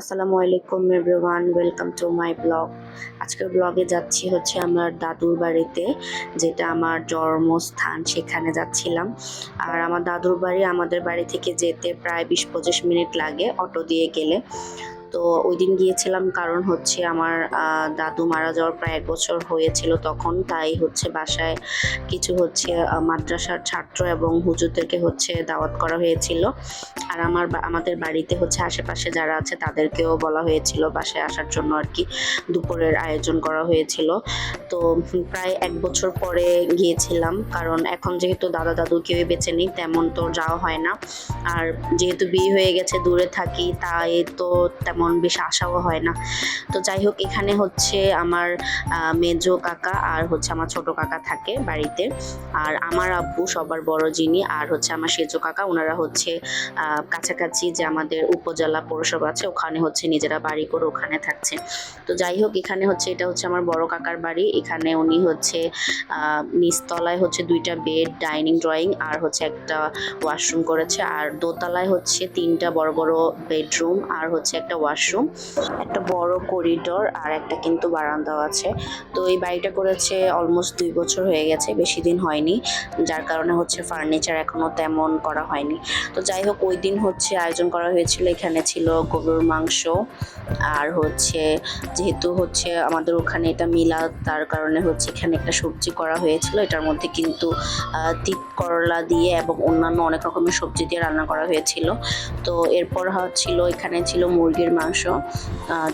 আসসালামু আলাইকুম everyone welcome to my blog আজকের ব্লগে যাচ্ছি হচ্ছে আমার দাদুর বাড়িতে, যেটা আমার জন্মস্থান, সেখানে যাচ্ছিলাম। আর আমার দাদুর বাড়ি আমাদের বাড়ি থেকে যেতে প্রায় বিশ পঁচিশ মিনিট লাগে অটো দিয়ে গেলে। তো ওই দিন গিয়েছিলাম কারণ হচ্ছে আমার দাদু মারা যাওয়ার প্রায় এক বছর হয়েছিল তখন। তাই হচ্ছে বাসায় কিছু হচ্ছে মাদ্রাসার ছাত্র এবং হুজুরদেরকে হচ্ছে দাওয়াত করা হয়েছিল। আর আমার আমাদের বাড়িতে হচ্ছে আশেপাশে যারা আছে তাদেরকেও বলা হয়েছিল বাসায় আসার জন্য আর কি, দুপুরের আয়োজন করা হয়েছিল। তো প্রায় এক বছর পরে গিয়েছিলাম কারণ এখন যেহেতু দাদা দাদু কেউই বেঁচে নেই তেমন তো যাওয়া হয় না। আর যেহেতু বিয়ে হয়ে গেছে, দূরে থাকি, তাই তো তেমন বেশি আশাও হয় না। তো যাই হোক এখানে হচ্ছে আমার মেজো কাকা আর হচ্ছে আমার ছোট কাকা থাকে বাড়িতে। আর আমার আব্বু সবার বড় যিনি আর হচ্ছে আমার সেজো কাকা ওনারা হচ্ছে কাছাকাছি যে আমাদের উপজেলা পৌরসভা আছে, ওখানে হচ্ছে নিজেরা বাড়ি করে ওখানে থাকছে। তো যাই হোক এখানে হচ্ছে এটা হচ্ছে আমার বড় কাকার বাড়ি। এখানে উনি হচ্ছে নিচতলায় হচ্ছে দুইটা বেড, ডাইনিং, ড্রয়িং আর হচ্ছে একটা ওয়াশরুম করেছে। আর দোতলায় হচ্ছে তিনটা বড় বড় বেডরুম আর হচ্ছে একটা ওয়াশরুম একটা বড় করিডোর আর একটা কিন্তু বারান্দাও আছে। তো এই বাড়িটা করেছে অলমোস্ট দুই বছর হয়ে গেছে, বেশি দিন হয়নি। যার কারণে হচ্ছে ফার্নিচার এখনও তেমন করা হয়নি। তো যাই হোক, ওই দিন হচ্ছে আয়োজন করা হয়েছিল, এখানে ছিল গরুর মাংস আর হচ্ছে যেহেতু হচ্ছে আমাদের ওখানে এটা মিলা তার কারণে হচ্ছে এখানে একটা সবজি করা হয়েছিল। এটার মধ্যে কিন্তু তিত করলা দিয়ে এবং অন্যান্য অনেক রকমের সবজি দিয়ে রান্না করা হয়েছিল। তো এরপর ছিল এখানে ছিল মুরগির মাংস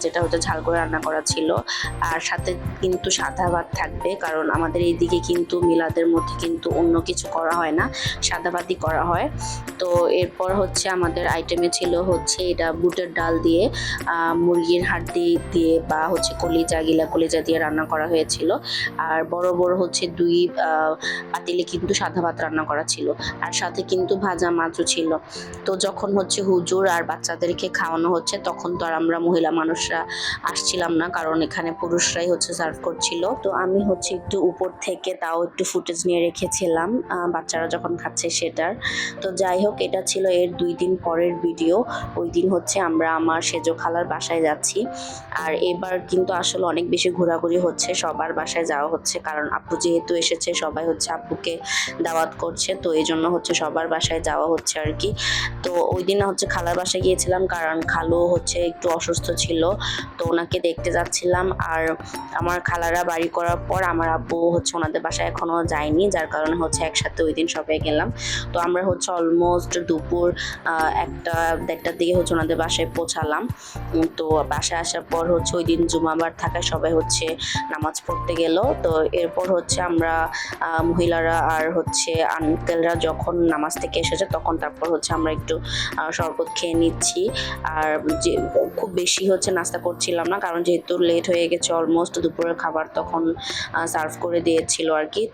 যেটা হচ্ছে ঝাল করে রান্না করা ছিল। আর সাথে কিন্তু সাদা ভাত থাকবে, কারণ আমাদের এইদিকে কিন্তু মিলাদের মধ্যে কিন্তু অন্য কিছু করা হয় না, সাদা ভাতই করা হয়। তো এরপর হচ্ছে আমাদের আইটেমে ছিল হচ্ছে এটা বুটের ডাল দিয়ে মুরগির হাড্ডি দিয়ে বা হচ্ছে কলিজা, গিলা কলিজা দিয়ে রান্না করা হয়েছিল। আর বড় বড় হচ্ছে দুই পাতিলে কিন্তু সাদা ভাত রান্না করা ছিল। আর সাথে কিন্তু ভাজা মাছও ছিল। তো যখন হচ্ছে হুজুর আর বাচ্চাদেরকে খাওয়ানো হচ্ছে, তখন তো আর আমরা মহিলা মানুষরা আসছিলাম না, কারণ এখানে পুরুষরাই হচ্ছে সার্ভ করছিল। তো আমি হচ্ছে একটু উপর থেকে তাও একটু ফুটেজ নিয়ে রেখেছিলাম বাচ্চারা যখন খাচ্ছে সেটার। তো যাই হোক, এটা ছিল এর দুই দিন পরের ভিডিও ওই দিন হচ্ছে আমরা আমার সেজো খালার বাসায় যাচ্ছি। আর এবার কিন্তু আসলে অনেক বেশি ঘোরাঘুরি হচ্ছে, সবার বাসায় যাওয়া হচ্ছে, কারণ আপু যেহেতু এসেছে, সবাই হচ্ছে আপুকে দাওয়াত করছে, তো এই জন্য হচ্ছে সবার বাসায় যাওয়া হচ্ছে আর কি। তো ওই দিন হচ্ছে খালার বাসায় গিয়েছিলাম, কারণ খালু হচ্ছে একটু অসুস্থ ছিল, তো ওনাকে দেখতে যাচ্ছিলাম। আর আমার খালারা বাড়ি করার পর আমার আব্বু হচ্ছে ওনাদের বাসায় এখনও যায়নি, যার কারণে হচ্ছে একসাথে ওই দিন সবাই গেলাম। তো আমরা হচ্ছে অলমোস্ট দুপুর একটা, দেড়টার দিকে হচ্ছে ওনাদের বাসায় পৌঁছালাম। তো বাসায় আসার পর হচ্ছে ওই দিন জুমাবার থাকায় সবাই হচ্ছে নামাজ পড়তে গেল। তো এরপর হচ্ছে আমরা মহিলারা আর হচ্ছে আঙ্কেলরা যখন নামাজ থেকে এসেছে তখন তারপর হচ্ছে আমরা একটু শরবত খেয়ে নিচ্ছি। আর যে খুব বেশি হচ্ছে নাস্তা করছিলাম না, কারণ যেহেতু লেট হয়ে গেছে অলমোস্ট দুপুরের খাবার তখন সার্ভ করে দিয়েছিল আর কি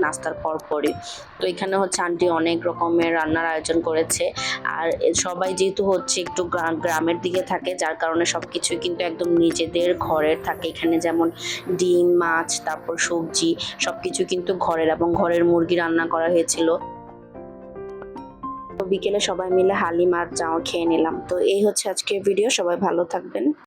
নাস্তার পর পরই। তো এখানে হচ্ছে আন্টি অনেক রকমের রান্নার আয়োজন করেছে, আর সবাই যেহেতু হচ্ছে একটু গ্রা- গ্রামের দিকে থাকে, যার কারণে সব কিছুই কিন্তু একদম নিজেদের ঘরের থাকে। এখানে যেমন ডিম, মাছ, তারপর সবজি সব কিছু কিন্তু ঘরের, এবং ঘরের মুরগি রান্না করা হয়েছিল। বিকেলে সবাই মিলে হালিমার চাও খেয়ে নিলাম। তো এই হচ্ছে আজকের ভিডিও সবাই ভালো থাকবেন।